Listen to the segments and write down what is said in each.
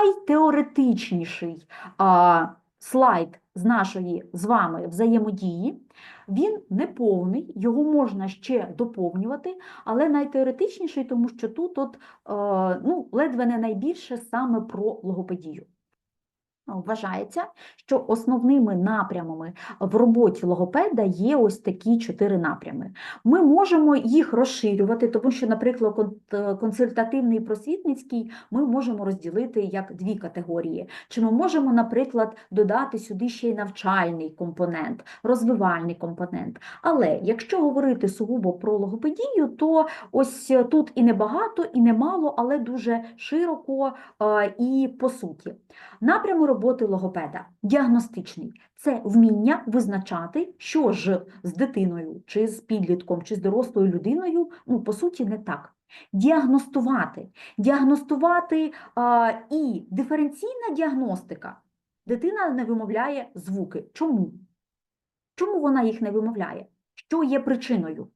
найтеоретичніший а, слайд з нашої з вами взаємодії. Він не повний, його можна ще доповнювати, але найтеоретичніший, тому що тут от, е, ну, ледве не найбільше саме про логопедію. Вважається, що основними напрямами в роботі логопеда є ось такі чотири напрями. Ми можемо їх розширювати, тому що, наприклад, е, консультативний і просвітницький ми можемо розділити як дві категорії. Чи ми можемо, наприклад, додати сюди ще й навчальний компонент, розвивальний компонент. Але якщо говорити сугубо про логопедію, то ось тут і небагато, і немало, але дуже широко е, і по суті. Напрями роботи логопеда діагностичний це вміння визначати, що ж з дитиною, чи з підлітком, чи з дорослою людиною, ну, по суті, не так. Діагностувати. Діагностувати а, і диференційна діагностика. Дитина не вимовляє звуки. Чому? Чому вона їх не вимовляє? Що є причиною?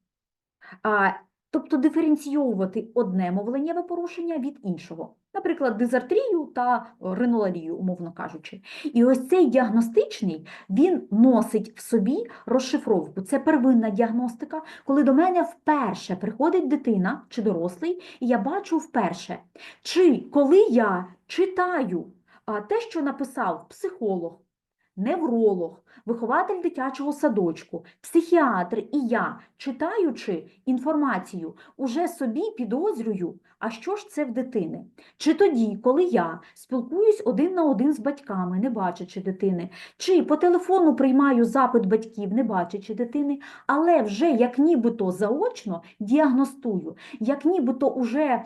А, тобто диференційовувати одне мовленнєве порушення від іншого, наприклад, дизартрію та риноларію, умовно кажучи. І ось цей діагностичний він носить в собі розшифровку. Це первинна діагностика, коли до мене вперше приходить дитина чи дорослий, і я бачу вперше, чи коли я читаю те, що написав психолог, невролог, вихователь дитячого садочку, психіатр і я, читаючи інформацію, уже собі підозрюю, а що ж це в дитини? Чи тоді, коли я спілкуюсь один на один з батьками, не бачачи дитини, чи по телефону приймаю запит батьків, не бачачи дитини, але вже як нібито заочно діагностую, як нібито уже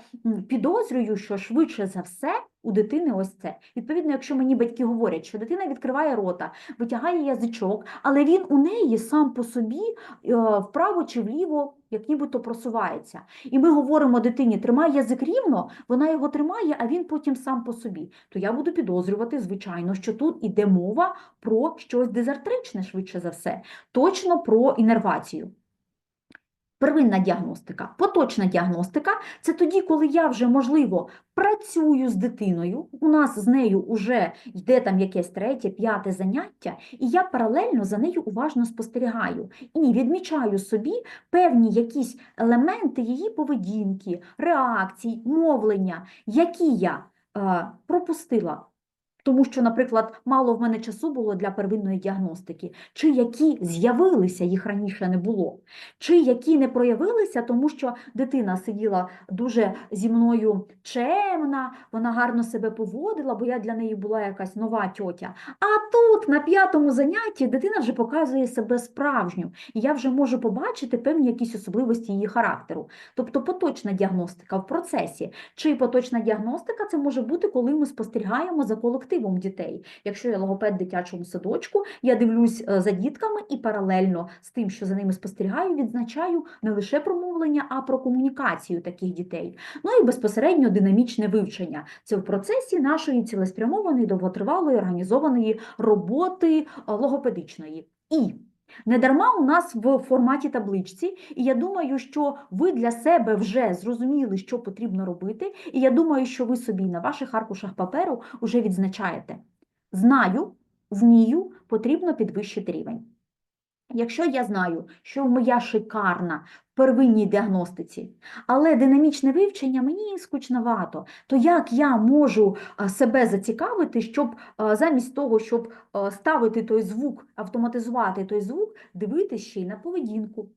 підозрюю, що швидше за все у дитини ось це. Відповідно, якщо мені батьки говорять, що дитина відкриває рота, витягає язичок, але він у неї сам по собі е, вправо чи вліво, як нібито просувається. І ми говоримо дитині, тримай язик рівно, вона його тримає, а він потім сам по собі. То я буду підозрювати, звичайно, що тут іде мова про щось дезартричне, швидше за все, точно про інервацію. Первинна діагностика, поточна діагностика це тоді, коли я вже, можливо, працюю з дитиною, у нас з нею вже йде там якесь третє, п'яте заняття, і я паралельно за нею уважно спостерігаю і відмічаю собі певні якісь елементи її поведінки, реакцій, мовлення, які я е, пропустила. Тому що, наприклад, мало в мене часу було для первинної діагностики, чи які з'явилися, їх раніше не було, чи які не проявилися, тому що дитина сиділа дуже зі мною чемна, вона гарно себе поводила, бо я для неї була якась нова тьотя. А тут на п'ятому занятті дитина вже показує себе справжню, і я вже можу побачити певні якісь особливості її характеру. Тобто поточна діагностика в процесі. Чи поточна діагностика це може бути, коли ми спостерігаємо за колективом дітей. Якщо я логопед дитячому садочку, я дивлюсь е, за дітками і паралельно з тим, що за ними спостерігаю, відзначаю не лише про мовлення, а про комунікацію таких дітей. Ну і безпосередньо динамічне вивчення. Це в процесі нашої цілеспрямованої, довготривалої, організованої роботи е, логопедичної. І Недарма у нас в форматі табличці, і я думаю, що ви для себе вже зрозуміли, що потрібно робити, і я думаю, що ви собі на ваших аркушах паперу вже відзначаєте. Знаю, вмію, потрібно підвищити рівень. Якщо я знаю, що моя шикарна в первинній діагностиці, але динамічне вивчення мені скучновато, то як я можу себе зацікавити, щоб замість того, щоб ставити той звук, автоматизувати той звук, дивитися ще й на поведінку,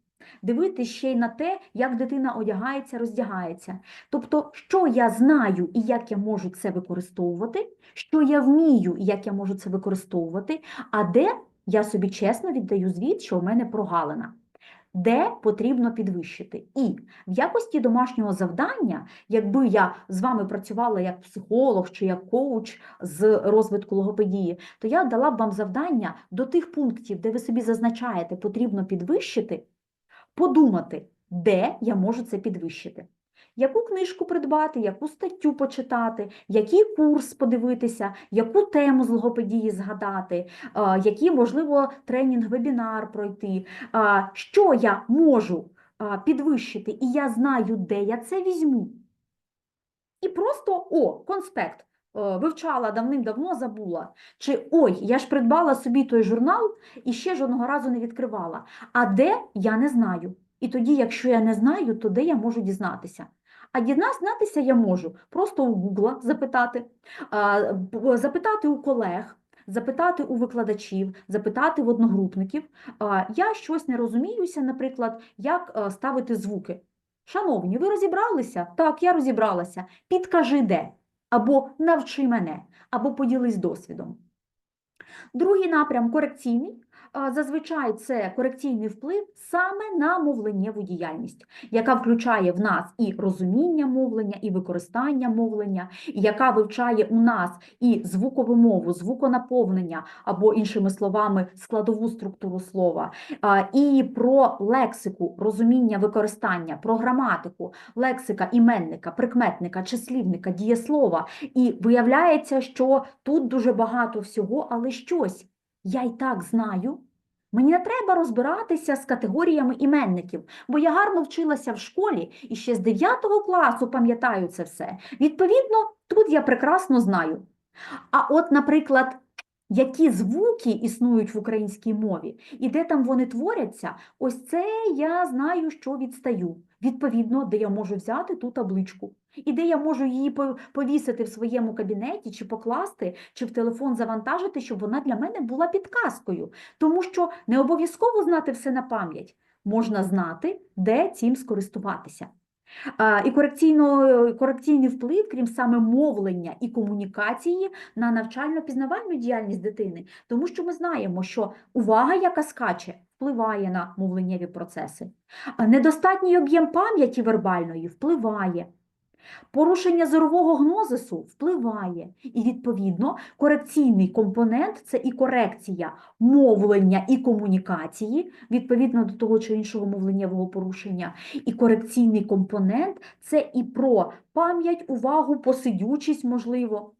дивитися ще й на те, як дитина одягається, роздягається. Тобто, що я знаю і як я можу це використовувати, що я вмію і як я можу це використовувати, а де я собі чесно віддаю звіт, що у мене прогалина. Де потрібно підвищити. І в якості домашнього завдання, якби я з вами працювала як психолог чи як коуч з розвитку логопедії, то я дала б вам завдання до тих пунктів, де ви собі зазначаєте, потрібно підвищити, подумати, де я можу це підвищити. Яку книжку придбати, яку статтю почитати, який курс подивитися, яку тему з логопедії згадати, який, можливо, тренінг-вебінар пройти, що я можу підвищити, і я знаю, де я це візьму. І просто о, конспект. е, вивчала давним-давно, забула. Чи ой, я ж придбала собі той журнал і ще жодного разу не відкривала. А де я не знаю. І тоді, якщо я не знаю, то де я можу дізнатися? А дізнатися я можу просто у Гугла запитати, запитати у колег, запитати у викладачів, запитати в одногрупників. Я щось не розуміюся, наприклад, як е, ставити звуки. Шановні, ви розібралися? Так, я розібралася. Підкажи де. Або навчи мене, або поділись досвідом. Другий напрям корекційний. Зазвичай це корекційний вплив саме на мовленнєву діяльність, яка включає в нас і розуміння мовлення, і використання мовлення, яка вивчає у нас і звукову мову, звуконаповнення, або, іншими словами, складову структуру слова, і про лексику, розуміння використання, про граматику, лексика іменника, прикметника, числівника, дієслова. І виявляється, що тут дуже багато всього, але щось я й так знаю. Мені не треба розбиратися з категоріями іменників, бо я гарно вчилася в школі і ще з 9 класу пам'ятаю це все. Відповідно, тут я прекрасно знаю. А от, наприклад, які звуки існують в українській мові і де там вони творяться, ось це я знаю, що відстаю. Відповідно, де я можу взяти ту табличку, і де я можу її повісити в своєму кабінеті, чи покласти, чи в телефон завантажити, щоб вона для мене була підказкою. Тому що не обов'язково знати все на пам'ять, можна знати, де цим скористуватися. І корекційний вплив, крім саме мовлення і комунікації, на навчально-пізнавальну діяльність дитини, тому що ми знаємо, що увага, яка скаче, впливає на мовленнєві процеси. А Недостатній об'єм пам'яті вербальної впливає. Порушення зорового гнозису впливає. І, відповідно, корекційний компонент це і корекція мовлення і комунікації, відповідно до того чи іншого мовленнєвого порушення. І корекційний компонент це і про пам'ять, увагу, посидючість, можливо.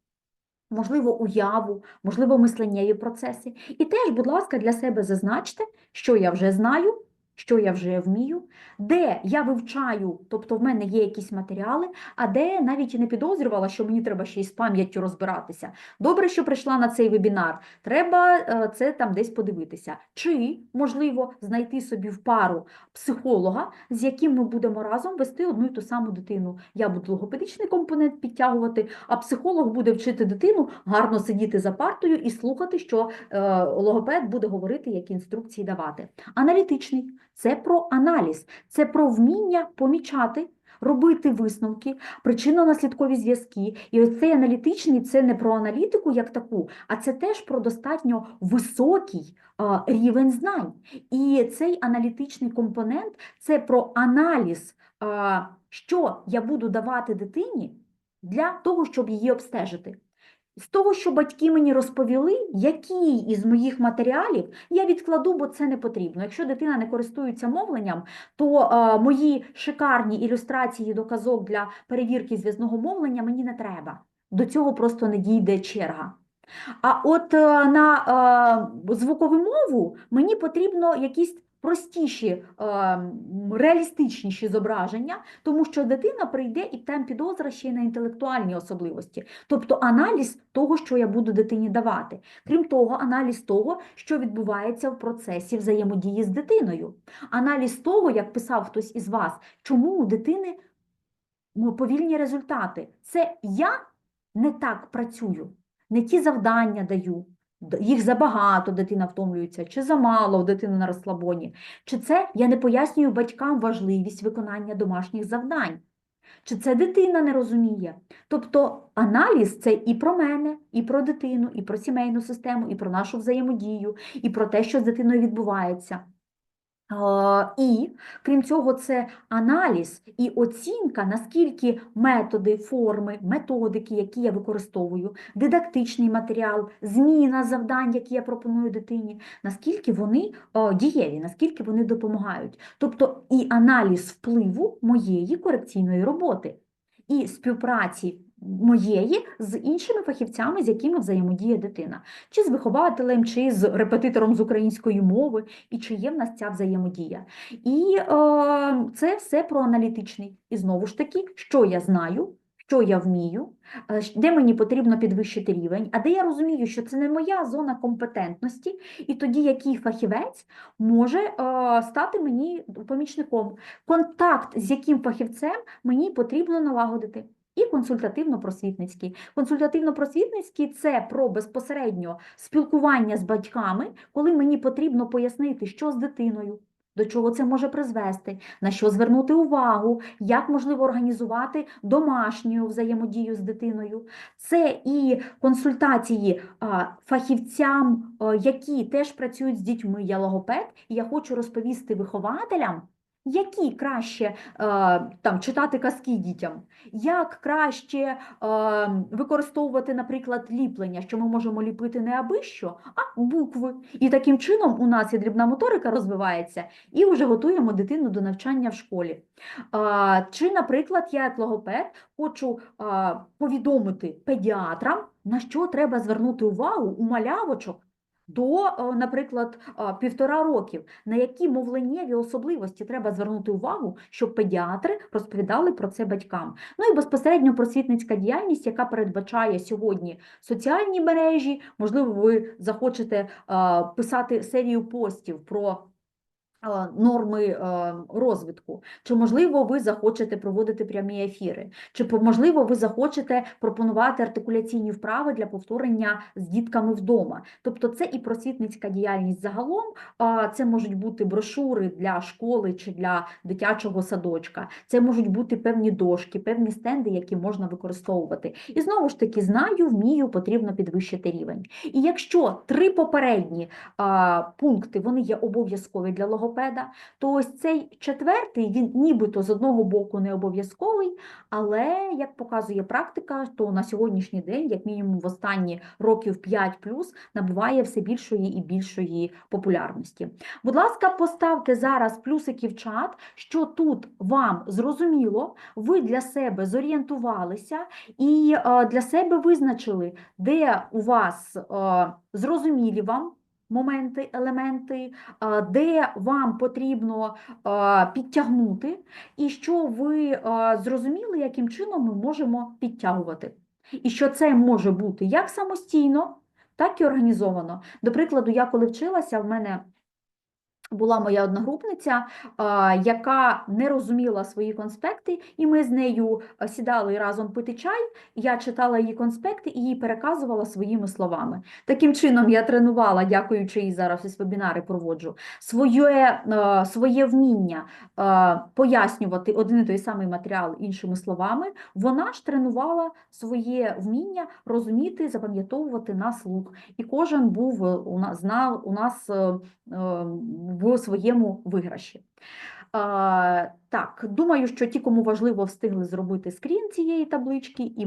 Можливо, уяву, можливо, мисленнєві процеси. І теж, будь ласка, для себе зазначте, що я вже знаю, що я вже вмію, де я вивчаю, тобто в мене є якісь матеріали, а де навіть і не підозрювала, що мені треба ще й з пам'яттю розбиратися. Добре, що прийшла на цей вебінар, треба е, це там десь подивитися. Чи, можливо, знайти собі в пару психолога, з яким ми будемо разом вести одну і ту саму дитину. Я буду логопедичний компонент підтягувати, а психолог буде вчити дитину гарно сидіти за партою і слухати, що е, логопед буде говорити, які інструкції давати. Аналітичний це про аналіз, це про вміння помічати. Робити висновки, причинно-наслідкові зв'язки. І ось цей аналітичний це не про аналітику як таку, а це теж про достатньо високий рівень знань. І цей аналітичний компонент це про аналіз, що я буду давати дитині для того, щоб її обстежити. З того, що батьки мені розповіли, який із моїх матеріалів я відкладу, бо це не потрібно. Якщо дитина не користується мовленням, то е, мої шикарні ілюстрації до казок для перевірки зв'язного мовлення мені не треба. До цього просто не дійде черга. А от е, на е, звукову мову мені потрібно якісь простіші, е, реалістичніші зображення, тому що дитина прийде і там підозра ще й на інтелектуальні особливості, тобто аналіз того, що я буду дитині давати. Крім того, аналіз того, що відбувається в процесі взаємодії з дитиною. Аналіз того, як писав хтось із вас, чому у дитини повільні результати. Це я не так працюю, не ті завдання даю. Їх забагато дитина втомлюється, чи замало дитина на розслабоні, чи це я не пояснюю батькам важливість виконання домашніх завдань, чи це дитина не розуміє. Тобто аналіз це і про мене, і про дитину, і про сімейну систему, і про нашу взаємодію, і про те, що з дитиною відбувається. І, крім цього, це аналіз і оцінка, наскільки методи, форми, методики, які я використовую, дидактичний матеріал, зміна завдань, які я пропоную дитині, наскільки вони дієві, наскільки вони допомагають. Тобто і аналіз впливу моєї корекційної роботи, і співпраці моєї з іншими фахівцями, з якими взаємодіє дитина, чи з вихователем, чи з репетитором з української мови, і чи є в нас ця взаємодія. І е, це все про аналітичний. І знову ж таки, що я знаю, що я вмію, е, де мені потрібно підвищити рівень, а де я розумію, що це не моя зона компетентності, і тоді який фахівець може е, стати мені помічником. Контакт з яким фахівцем мені потрібно налагодити. І консультативно-просвітницький. Консультативно-просвітницький це про безпосередньо спілкування з батьками, коли мені потрібно пояснити, що з дитиною, до чого це може призвести, на що звернути увагу, як можливо організувати домашню взаємодію з дитиною. Це і консультації фахівцям, які теж працюють з дітьми. Я логопед, і я хочу розповісти вихователям. Які краще е, там читати казки дітям, як краще е, використовувати, наприклад, ліплення, що ми можемо ліпити не аби що, а букви. І таким чином у нас і дрібна моторика розвивається, і вже готуємо дитину до навчання в школі. А, Чи, наприклад, я як логопед хочу повідомити педіатрам, на що треба звернути увагу у малявочок до, е, наприклад, півтора років, на які мовленнєві особливості треба звернути увагу, щоб педіатри розповідали про це батькам. Ну і безпосередньо просвітницька діяльність, яка передбачає сьогодні соціальні мережі, можливо, ви захочете писати серію постів про норми е, розвитку, чи можливо ви захочете проводити прямі ефіри, чи можливо ви захочете пропонувати артикуляційні вправи для повторення з дітками вдома. Тобто це і просвітницька діяльність загалом, це можуть бути брошури для школи чи для дитячого садочка, це можуть бути певні дошки, певні стенди, які можна використовувати. І знову ж таки, знаю, вмію, потрібно підвищити рівень. І якщо три попередні пункти вони є обов'язкові для логопеда, то ось цей четвертий він нібито з одного боку не обов'язковий, але як показує практика, то на сьогоднішній день, як мінімум в останні років 5 плюс, набуває все більшої і більшої популярності. Будь ласка, поставте зараз плюсики в чат, що тут вам зрозуміло, ви для себе зорієнтувалися і е, для себе визначили, де у вас е, зрозумілі вам моменти, елементи, е, де вам потрібно е, підтягнути, і що ви е, зрозуміли, яким чином ми можемо підтягувати. І що це може бути як самостійно, так і організовано. До прикладу, я коли вчилася, в мене була моя одногрупниця, яка не розуміла свої конспекти, і ми з нею сідали разом пити чай. Я читала її конспекти і їй переказувала своїми словами. Таким чином, я тренувала, дякуючи їй зараз ось вебінари проводжу, своє, е, своє вміння е, пояснювати один і той самий матеріал іншими словами. Вона ж тренувала своє вміння розуміти, запам'ятовувати на слух. І кожен був е, у нас знав у нас е, е, в своєму виграші. Так, думаю, що ті, кому важливо, встигли зробити скрін цієї таблички, і